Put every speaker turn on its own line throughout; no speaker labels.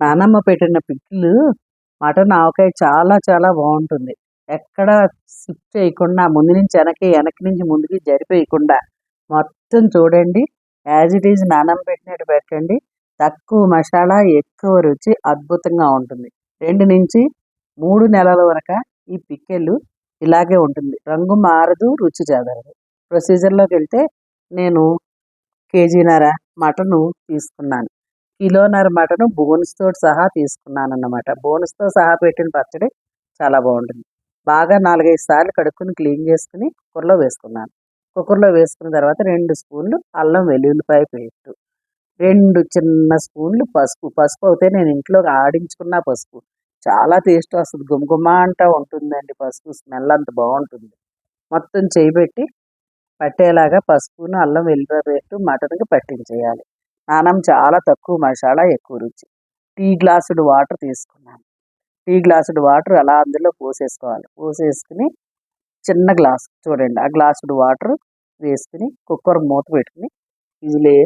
నానమ్మ పెట్టిన పిక్కిలు మటన్ ఆవకాయ చాలా చాలా బాగుంటుంది. ఎక్కడ షిఫ్ట్ చేయకుండా ముందు నుంచి వెనక్కి వెనక్కి నుంచి ముందుకి జరిపేయకుండా మొత్తం చూడండి. యాజ్ ఇట్ ఈజ్ నానమ్మ పెట్టినట్టు పెట్టండి. తక్కువ మసాలా ఎక్కువ రుచి అద్భుతంగా ఉంటుంది. రెండు నుంచి మూడు నెలల వరకు ఈ పిక్కెలు ఇలాగే ఉంటుంది. రంగు మారదు రుచి చేదరదు. ప్రొసీజర్లోకి వెళ్తే నేను కేజీన్నర మటను తీసుకున్నాను. కిలోన్నర మటను బోన్స్తో సహా తీసుకున్నాను అన్నమాట బోన్స్తో సహా పెట్టిన పచ్చడి చాలా బాగుంటుంది. బాగా నాలుగైదు సార్లు కడుక్కుని క్లీన్ చేసుకుని కుక్కర్లో వేసుకున్నాను. కుక్కర్లో వేసుకున్న తర్వాత రెండు స్పూన్లు అల్లం వెల్లుల్లిపాయ పేస్ట్ రెండు చిన్న స్పూన్లు పసుపు. పసుపు అయితే నేను ఇంట్లో ఆడించుకున్న పసుపు. చాలా టేస్ట్ వస్తుంది. గుమగుమ అంటా ఉంటుందండి పసుపు. స్మెల్ అంత బాగుంటుంది. మొత్తం చేయబెట్టి పట్టేలాగా పసుపును అల్లం వెల్లుల్లిపాయ పేస్ట్ మటన్కి పట్టించేయాలి. నానం చాలా తక్కువ మసాలా ఎక్కువ రుచి. టీ గ్లాసుడు వాటర్ తీసుకున్నాను. టీ గ్లాసుడు వాటర్ అలా అందులో పోసేసుకోవాలి. పోసేసుకుని చిన్న గ్లాస్ చూడండి ఆ గ్లాసుడు వాటర్ వేసుకుని కుక్కర్ మూత పెట్టుకుని విజిలే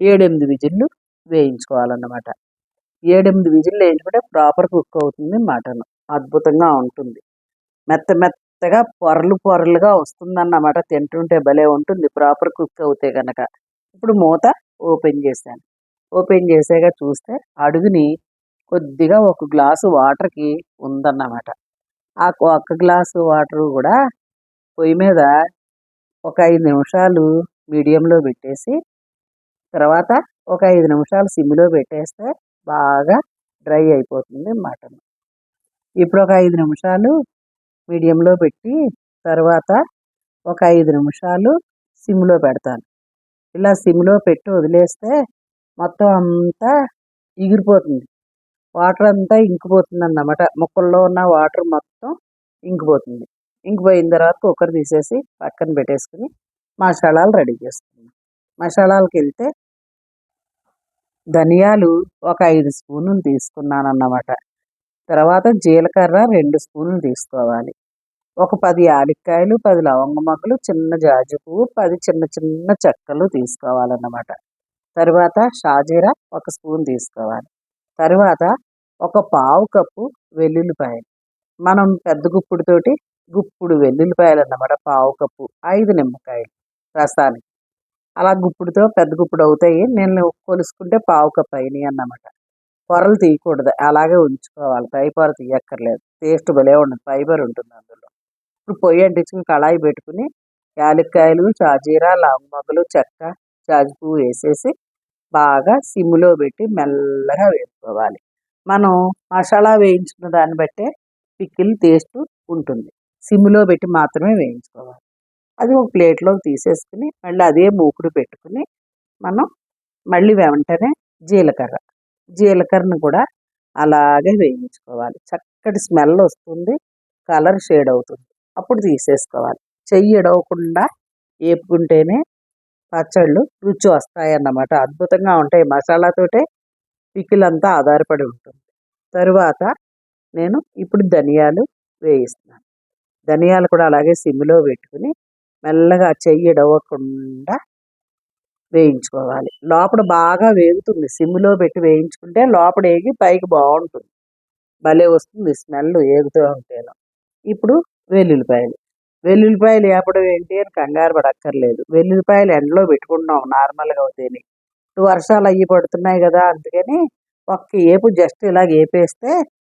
ఏడెనిమిది విజిల్లు వేయించుకోవాలన్నమాట. ఏడెనిమిది విజిల్లు వేయించుకుంటే ప్రాపర్ కుక్ అవుతుంది మటన్. అద్భుతంగా ఉంటుంది. మెత్త మెత్తగా పొరలు పొరలుగా వస్తుందన్నమాట. తింటుంటే భలే ఉంటుంది. ప్రాపర్ కుక్ అవుతే కనుక ఇప్పుడు మూత ఓపెన్ చేశాను. ఓపెన్ చేసాక చూస్తే అడుగుని కొద్దిగా ఒక గ్లాసు వాటర్కి ఉందన్నమాట. ఆ ఒక్క గ్లాసు వాటర్ కూడా పొయ్యి మీద ఒక ఐదు నిమిషాలు మీడియంలో పెట్టేసి తర్వాత ఒక ఐదు నిమిషాలు సిమ్లో పెట్టేస్తే బాగా డ్రై అయిపోతుంది మటన్. ఇప్పుడు ఒక ఐదు నిమిషాలు మీడియంలో పెట్టి తర్వాత ఒక ఐదు నిమిషాలు సిమ్లో పెడతాను. ఇలా సిమ్లో పెట్టి వదిలేస్తే మొత్తం అంతా ఎగిరిపోతుంది వాటర్ అంతా ఇంకిపోతుంది అన్నమాట ముక్కల్లో ఉన్న వాటర్ మొత్తం ఇంకిపోతుంది. ఇంకిపోయిన తర్వాత కుక్కర్ తీసేసి పక్కన పెట్టేసుకుని మసాలాలు రెడీ చేసుకున్నాం మసాలాలకు వెళ్తే ధనియాలు ఒక ఐదు స్పూన్లు తీసుకున్నాను అన్నమాట తర్వాత జీలకర్ర రెండు స్పూన్లు తీసుకోవాలి. ఒక పది యాలక్కాయలు పది లవంగ మొక్కలు చిన్న జాజి పువ్వు పది చిన్న చిన్న చెక్కలు తీసుకోవాలన్నమాట. తర్వాత షాజీరా ఒక స్పూన్ తీసుకోవాలి. తర్వాత ఒక పావు కప్పు వెల్లుల్లిపాయలు. మనం పెద్ద గుప్పుడుతోటి గుప్పుడు వెల్లుల్లిపాయలు అన్నమాట పావు కప్పు ఐదు నిమ్మకాయలు రసానికి. అలా గుప్పుడుతో పెద్ద గుప్పుడు అవుతాయి. నేను కొలుసుకుంటే పావు కప్పు అయినాయి అన్నమాట. పొరలు తీయకూడదు. అలాగే ఉంచుకోవాలి. పై పొర తీయక్కర్లేదు. టేస్ట్ భలే ఉండదు. ఫైబర్ ఉంటుంది అందులో. ఇప్పుడు పొయ్యి అంటించుకుని కళాయి పెట్టుకుని యాలక్కాయలు షాజీరా లవంగలు చెక్క జాజి పువ్వు వేసేసి బాగా సిమ్లో పెట్టి మెల్లగా వేసుకోవాలి మనం మసాలా వేయించుకున్న దాన్ని బట్టే పిక్కిల్ టేస్ట్ ఉంటుంది. సిమ్లో పెట్టి మాత్రమే వేయించుకోవాలి. అది ఒక ప్లేట్లోకి తీసేసుకుని మళ్ళీ అదే మూకుడు పెట్టుకుని మనం మళ్ళీ వెంటనే జీలకర్ర. జీలకర్రను కూడా అలాగే వేయించుకోవాలి. చక్కటి స్మెల్ వస్తుంది కలర్ షేడ్ అవుతుంది. అప్పుడు తీసేసుకోవాలి. చెయ్యి ఎడవకుండా వేపుకుంటేనే పచ్చళ్ళు రుచి వస్తాయన్నమాట. అద్భుతంగా ఉంటాయి. మసాలాతోటే పికిలంతా ఆధారపడి ఉంటుంది. తరువాత నేను ఇప్పుడు ధనియాలు వేయిస్తున్నాను. ధనియాలు కూడా అలాగే సిమ్లో పెట్టుకుని మెల్లగా చెయ్యి ఎడవకుండా వేయించుకోవాలి. లోపల బాగా వేగుతుంది. సిమ్లో పెట్టి వేయించుకుంటే లోపల వేగి పైకి బాగుంటుంది. భలే వస్తుంది. స్మెల్ ఏగుతూ ఉంటేనో. ఇప్పుడు వెల్లుల్లిపాయలు. వెల్లుల్లిపాయలు వేపడం ఏంటి అని కంగారు పడక్కర్లేదు. వెల్లుల్లిపాయలు ఎండలో పెట్టుకుంటున్నాం నార్మల్గా అవుతాయి వర్షాలు అయ్యి పడుతున్నాయి కదా అందుకని ఒక్క ఏపు జస్ట్ ఇలా ఏపేస్తే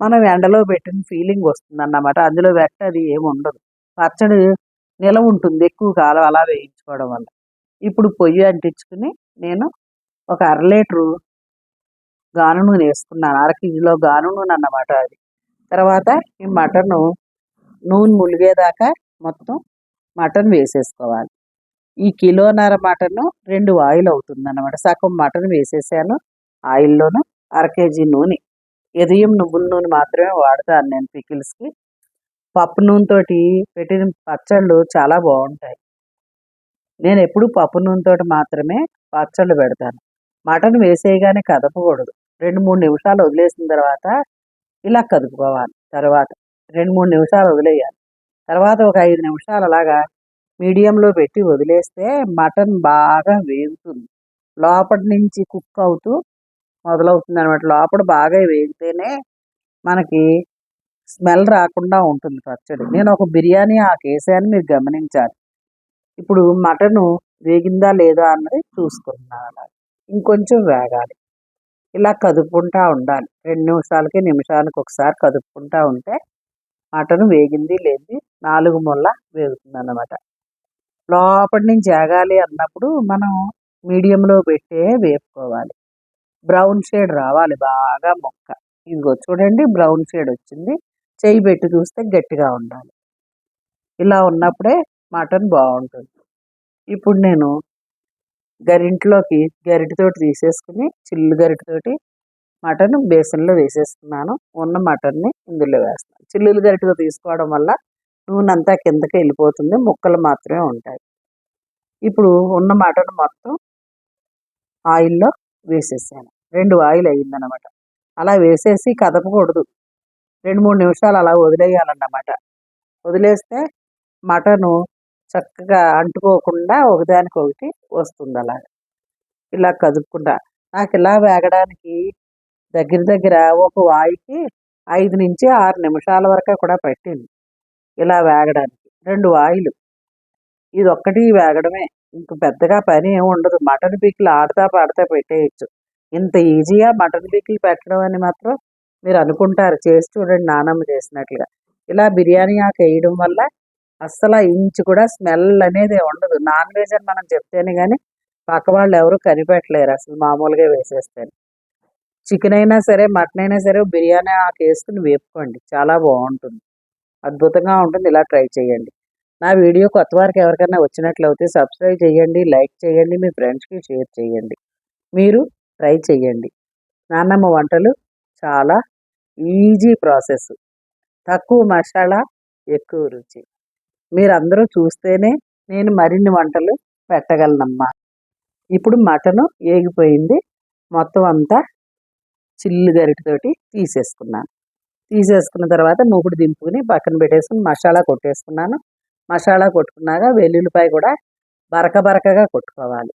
మనం ఎండలో పెట్టిన ఫీలింగ్ వస్తుంది అన్నమాట అందులో వెట్టది ఏమి ఉండదు. పచ్చడి నిలవ ఉంటుంది ఎక్కువ కాలం అలా వేయించుకోవడం వల్ల. ఇప్పుడు పొయ్యి అంటించుకుని నేను ఒక అర లీటరు గాను నూనె వేసుకున్నాను అర కేజీలో గాను నూనె అన్నమాట అది. తర్వాత ఈ మటను నూనె ములిగేదాకా మొత్తం మటన్ వేసేసుకోవాలి. ఈ కిలోన్నర మటన్ రెండు ఆయిల్ అవుతుంది అనమాట సగం మటన్ వేసేసాను. ఆయిల్లోను అర కేజీ నూనె. ఎదయం నువ్వుల నూనె మాత్రమే వాడతాను నేను పికిల్స్కి. పప్పు నూనెతోటి పెట్టిన పచ్చళ్ళు చాలా బాగుంటాయి. నేను ఎప్పుడు పప్పు నూనెతోటి మాత్రమే పచ్చళ్ళు పెడతాను. మటన్ వేసేయగానే కదపకూడదు. రెండు మూడు నిమిషాలు వదిలేసిన తర్వాత ఇలా కదుపుకోవాలి. తర్వాత రెండు మూడు నిమిషాలు వదిలేయాలి. తర్వాత ఒక ఐదు నిమిషాలు అలాగా మీడియంలో పెట్టి వదిలేస్తే మటన్ బాగా వేగుతుంది. లోపటి నుంచి కుక్ అవుతూ మొదలవుతుంది అనమాట లోపల బాగా వేగితేనే మనకి స్మెల్ రాకుండా ఉంటుంది పచ్చడి. నేను ఒక బిర్యానీ ఆ కేసాన్ని మీరు గమనించాలి. ఇప్పుడు మటను వేగిందా లేదా అన్నది చూసుకుంటున్నాను అలా. ఇంకొంచెం వేగాలి. ఇలా కదుపుకుంటా ఉండాలి. రెండు నిమిషాలకి నిమిషానికి ఒకసారి కదుపుకుంటా ఉంటే మటన్ వేగింది లేదు నాలుగు ముళ్ళ వేగుతుంది అన్నమాట లోపటి నుంచి ఆగాలి అన్నప్పుడు మనం మీడియంలో పెట్టే వేపుకోవాలి. బ్రౌన్ షేడ్ రావాలి బాగా మొక్క. ఇదిగో చూడండి బ్రౌన్ షేడ్ వచ్చింది. చేయి పెట్టి చూస్తే గట్టిగా ఉండాలి. ఇలా ఉన్నప్పుడే మటన్ బాగుంటుంది. ఇప్పుడు నేను గరింట్లోకి గరిటతోటి తీసేసుకుని చిల్లు గరిటతోటి మటన్ బేసన్లో వేసేస్తున్నాను. ఉన్న మటన్ని ఇందులో వేస్తాను చిల్లులు గరిటతో తీసుకోవడం వల్ల నూనె అంతా కిందకి వెళ్ళిపోతుంది. ముక్కలు మాత్రమే ఉంటాయి. ఇప్పుడు ఉన్న మటన్ మొత్తం ఆయిల్లో వేసేసాను. రెండు ఆయిల్ అయ్యిందనమాట అలా వేసేసి కదపకూడదు. రెండు మూడు నిమిషాలు అలా వదిలేయాలన్నమాట. వదిలేస్తే మటను చక్కగా అంటుకోకుండా ఒకదానికొకటి వస్తుంది అలా ఇలా కదుపుకుంటా. నాకు ఇలా వేగడానికి దగ్గర దగ్గర ఒక వాయికి ఐదు నుంచి ఆరు నిమిషాల వరకు కూడా పట్టింది. ఇలా వేగడానికి. రెండు వాయిలు. ఇది ఒక్కటి వేగడమే. ఇంక పెద్దగా పని ఏమి ఉండదు. మటన్ పీకులు ఆడతా పాడతా పెట్టేయచ్చు. ఇంత ఈజీగా మటన్ పీకులు పెట్టడం అని మాత్రం మీరు అనుకుంటారు. చేసి చూడండి నానమ్మ చేసినట్లుగా. ఇలా బిర్యానీ ఆకు వేయడం వల్ల అస్సలు ఇంచు కూడా స్మెల్ అనేది ఉండదు. నాన్ వెజ్ అని మనం చెప్తేనే కానీ పక్క వాళ్ళు ఎవరు కనిపెట్టలేరు అసలు మామూలుగా వేసేస్తేనే. చికెన్ అయినా సరే మటన్ అయినా సరే బిర్యానీ ఆకు వేసుకుని వేపుకోండి. చాలా బాగుంటుంది. అద్భుతంగా ఉంటుంది. ఇలా ట్రై చేయండి. నా వీడియో కొత్త వారికి ఎవరికైనా వచ్చినట్లయితే సబ్స్క్రైబ్ చేయండి లైక్ చేయండి మీ ఫ్రెండ్స్కి షేర్ చేయండి. మీరు ట్రై చేయండి. నాన్నమ్మ వంటలు చాలా ఈజీ ప్రాసెస్. తక్కువ మసాలా ఎక్కువ రుచి. మీరందరూ చూస్తేనే నేను మరిన్ని వంటలు పెట్టగలనమ్మా. ఇప్పుడు మటను ఏగిపోయింది. మొత్తం అంతా చిల్లు గరిటతోటి తీసేసుకున్నాను తీసేసుకున్న తర్వాత మూకుడు దింపుకుని పక్కన పెట్టేసుకుని మసాలా కొట్టేసుకున్నాను. మసాలా కొట్టుకున్నాక వెల్లుల్లిపాయ కూడా బరక బరకగా కొట్టుకోవాలి.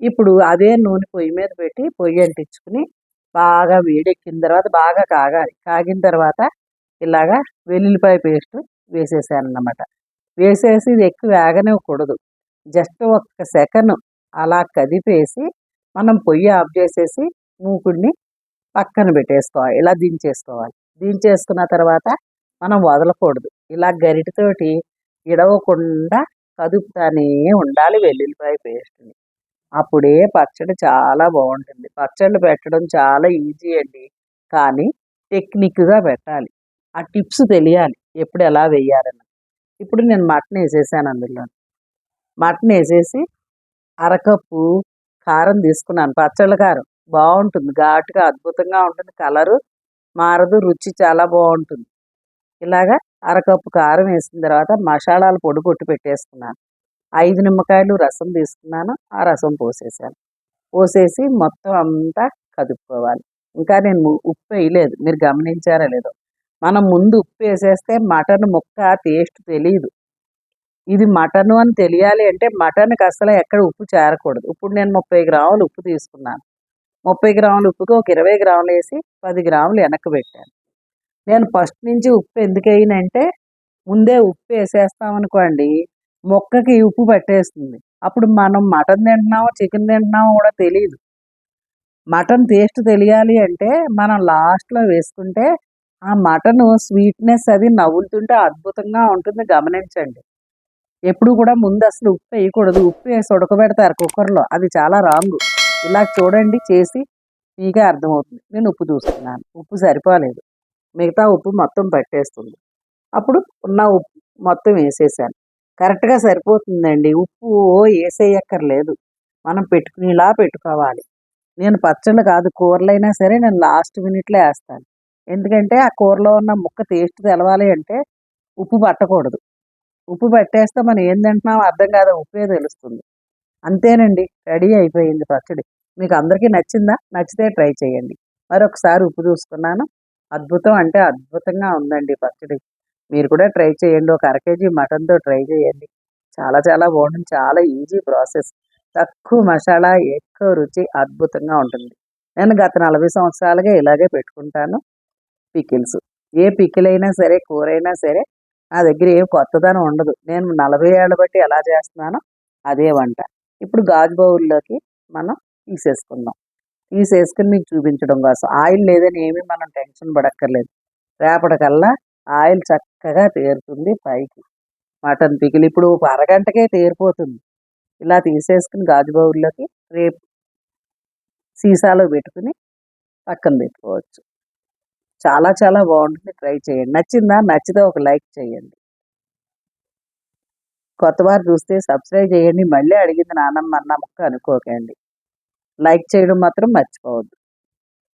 ఇప్పుడు అదే నూనె పొయ్యి మీద పెట్టి పొయ్యి అంటించుకుని బాగా వేడెక్కిన తర్వాత బాగా కాగాలి. కాగిన తర్వాత ఇలాగా వెల్లుల్లిపాయ పేస్ట్ వేసేసాను అన్నమాట వేసేసి ఇది ఎక్కువ వేగనివ్వకూడదు. జస్ట్ ఒక్క సెకండ్ అలా కదిపేసి మనం పొయ్యి ఆఫ్ చేసేసి మూకుడిని పక్కన పెట్టేసుకోవాలి. ఇలా దించేసుకోవాలి. దించేసుకున్న తర్వాత మనం వదలకూడదు. ఇలా గరిటితోటి ఇడవకుండా కదుపుతానే ఉండాలి వెల్లుల్లిపాయ పేస్ట్ని. అప్పుడే పచ్చడి చాలా బాగుంటుంది. పచ్చళ్ళు పెట్టడం చాలా ఈజీ అండి. కానీ టెక్నిక్గా పెట్టాలి. ఆ టిప్స్ తెలియాలి. ఎప్పుడు ఎలా వేయాలని. ఇప్పుడు నేను మటన్ వేసేసాను అందులో మటన్ వేసేసి అరకప్పు కారం తీసుకున్నాను. పచ్చళ్ళ కారం. బాగుంటుంది ఘాటుగా అద్భుతంగా ఉంటుంది. కలరు మారదు రుచి చాలా బాగుంటుంది ఇలాగా అరకప్పు కారం వేసిన తర్వాత మసాలాలు పొడి కొట్టి పెట్టేసుకున్నాను. ఐదు నిమ్మకాయలు రసం తీసుకున్నాను. ఆ రసం పోసేసాను. పోసేసి మొత్తం అంతా కదుపుకోవాలి. ఇంకా నేను ఉప్పు వేయలేదు. మీరు గమనించారా లేదో. మనం ముందు ఉప్పు వేసేస్తే మటన్ ముక్క టేస్ట్ తెలియదు ఇది మటను అని తెలియాలి అంటే మటన్కి అసలు ఎక్కడ ఉప్పు చేరకూడదు. ఇప్పుడు నేను ముప్పై గ్రాములు ఉప్పు తీసుకున్నాను. ముప్పై గ్రాములు ఉప్పుకి ఒక ఇరవై గ్రాములు వేసి పది గ్రాములు వెనక్కి పెట్టాను. నేను ఫస్ట్ నుంచి ఉప్పు ఎందుకు వేయనంటే ముందే ఉప్పు వేసేస్తామనుకోండి మొక్కకి ఉప్పు పట్టేస్తుంది. అప్పుడు మనం మటన్ తింటున్నామో చికెన్ తింటున్నామో కూడా తెలియదు మటన్ టేస్ట్ తెలియాలి అంటే మనం లాస్ట్లో వేసుకుంటే ఆ మటన్ స్వీట్నెస్ అది నవ్వులుతుంటే అద్భుతంగా ఉంటుంది గమనించండి. ఎప్పుడు కూడా ముందు అసలు ఉప్పు వేయకూడదు. ఉప్పు వేసి ఉడకబెడతారు కుక్కర్లో. అది చాలా రాంగ్. ఇలా చూడండి చేసి మీకే అర్థమవుతుంది. నేను ఉప్పు చూస్తున్నాను. ఉప్పు సరిపోలేదు. మిగతా ఉప్పు మొత్తం పట్టేస్తుంది. అప్పుడు ఉన్న ఉప్పు మొత్తం వేసేసాను. కరెక్ట్గా సరిపోతుందండి. ఉప్పు వేసేయక్కర్లేదు. మనం పెట్టుకునేలా పెట్టుకోవాలి. నేను పచ్చళ్ళు కాదు కూరలైనా సరే నేను లాస్ట్ మినిట్లో వేస్తాను. ఎందుకంటే ఆ కూరలో ఉన్న ముక్క టేస్ట్ తెలవాలి అంటే ఉప్పు పట్టకూడదు. ఉప్పు పట్టేస్తే మనం ఏం తింటున్నామో అర్థం కాదు ఉప్పే తెలుస్తుంది. అంతేనండి. రెడీ అయిపోయింది పచ్చడి. మీకు అందరికీ నచ్చిందా? నచ్చితే ట్రై చేయండి. మరొకసారి ఉప్పు చూసుకున్నాను అద్భుతం అంటే అద్భుతంగా ఉందండి పచ్చడి. మీరు కూడా ట్రై చేయండి. ఒక అర కేజీ మటన్తో ట్రై చేయండి. చాలా చాలా బాగుంటుంది. చాలా ఈజీ ప్రాసెస్. తక్కువ మసాలా ఎక్కువ రుచి అద్భుతంగా ఉంటుంది. నేను గత నలభై సంవత్సరాలుగా ఇలాగే పెట్టుకుంటాను. పికిల్స్. ఏ పికిల్ అయినా సరే కూర అయినా సరే నా దగ్గర ఏం కొత్తదనం ఉండదు. నేను నలభై ఏళ్ళ బట్టి ఎలా చేస్తున్నానో అదే వంట. ఇప్పుడు గాజు బౌల్లోకి మనం తీసేసుకుందాం. తీసేసుకుని మీకు చూపించడం కోసం. ఆయిల్ లేదని ఏమీ మనం టెన్షన్ పడక్కర్లేదు. రేపటికల్లా ఆయిల్ చక్కగా తేరుతుంది పైకి. మటన్ పికిల్ ఇప్పుడు ఒక అరగంటకే తేరిపోతుంది. ఇలా తీసేసుకుని గాజు బౌల్లోకి రేపు సీసాలో పెట్టుకుని పక్కన పెట్టుకోవచ్చు. చాలా చాలా బాగుంటుంది. ట్రై చేయండి. నచ్చిందా? నచ్చితే ఒక లైక్ చేయండి. కొత్త వారు చూస్తే సబ్స్క్రైబ్ చేయండి. మళ్ళీ అడిగింది నానమ్మ అన్న ముక్క అనుకోకండి. లైక్ చేయడం మాత్రం మర్చిపోవద్దు.